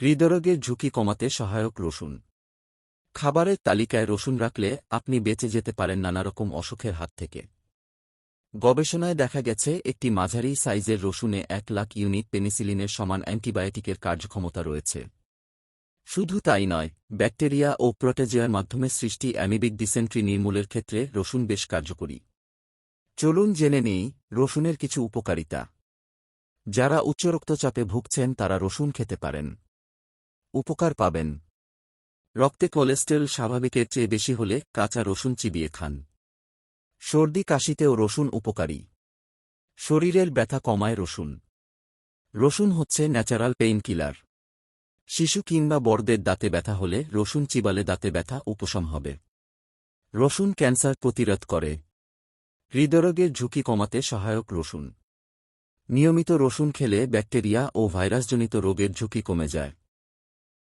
হৃদরোগের ঝুঁকি কমাতে সহায়ক রসুন। খাবারের তালিকায় রসুন রাখলে আপনি বেঁচে যেতে পারেন নানারকম অসুখের হাত থেকে। গবেষণায় দেখা গেছে, একটি মাঝারি সাইজের রসুনে এক লাখ ইউনিট পেনিসিলিনের সমান অ্যান্টিবায়োটিকের কার্যক্ষমতা রয়েছে। শুধু তাই নয়, ব্যাকটেরিয়া ও প্রোটেজিয়ার মাধ্যমে সৃষ্টি অ্যামিবিক ডিসেন্ট্রি নির্মূলের ক্ষেত্রে রসুন বেশ কার্যকরী। চলুন জেনে নেই, রসুনের কিছু উপকারিতা। যারা উচ্চ রক্তচাপে ভুগছেন তারা রসুন খেতে পারেন। উপকার পাবেন। রক্তে কোলেস্টেরল স্বাভাবিকের চেয়ে বেশি হলে কাঁচা রসুন চিবিয়ে খান। সর্দি কাশিতেও রসুন উপকারী। শরীরের ব্যথা কমায় রসুন। রসুন হচ্ছে ন্যাচারাল পেইন কিলার শিশু কিংবা বড়দের দাঁতে ব্যথা হলে রসুন চিবালে দাঁতে ব্যথা উপশম হবে। রসুন ক্যান্সার প্রতিরোধ করে। হৃদরোগের ঝুঁকি কমাতে সহায়ক রসুন। নিয়মিত রসুন খেলে ব্যাকটেরিয়া ও ভাইরাসজনিত রোগের ঝুঁকি কমে যায়।